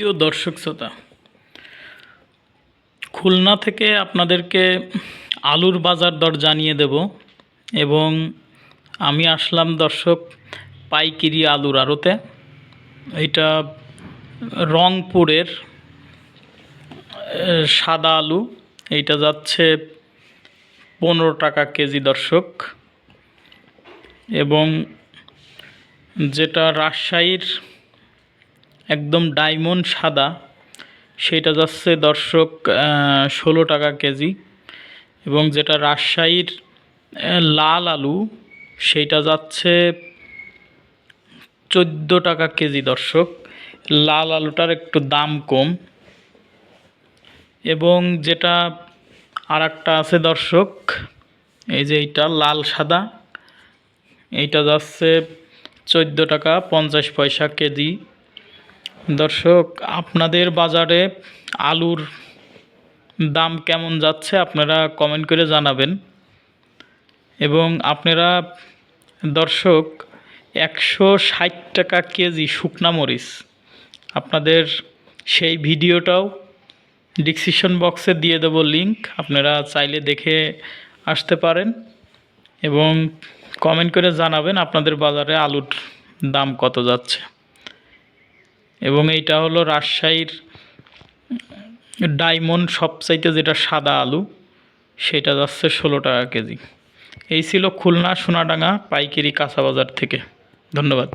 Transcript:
প্রিয় দর্শক শ্রোতা, খুলনা থেকে আপনাদেরকে আলুর বাজার দর জানিয়ে দেব এবং আমি আসলাম দর্শক পাইকিরি আলুর আড়তে। এটা রংপুরের সাদা আলু। এইটা যাচ্ছে পনেরো টাকা কেজি দর্শক। এবং যেটা রাজশাহীর একদম ডায়মন্ড সাদা। সেটা যাচ্ছে দর্শক ষোলো টাকা কেজি। এবং যেটা রাজশাহীর লাল আলু সেইটা যাচ্ছে চোদ্দ টাকা কেজি দর্শক। লাল আলুটার একটু দাম কম। এবং যেটা আর আছে দর্শক, এই যে এইটা লাল সাদা। এইটা যাচ্ছে চোদ্দ টাকা পঞ্চাশ পয়সা কেজি। দর্শক, আপনাদের বাজারে আলুর দাম কেমন যাচ্ছে আপনারা কমেন্ট করে জানাবেন। এবং আপনারা দর্শক, একশো ষাট টাকা কেজি শুকনা মরিচ। আপনাদের সেই ভিডিওটাও ডিসক্রিপশন বক্সে দিয়ে দেবো লিংক আপনারা চাইলে দেখে আসতে পারেন। এবং কমেন্ট করে জানাবেন আপনাদের বাজারে আলুর দাম কত যাচ্ছে। এবং এইটা হলো রাজশাহীর ডায়মন্ড সবচাইতে যেটা সাদা আলু, সেটা যাচ্ছে ষোলো টাকা কেজি। এই ছিল খুলনা সোনাডাঙ্গা পাইকারি কাঁচা বাজার থেকে। ধন্যবাদ।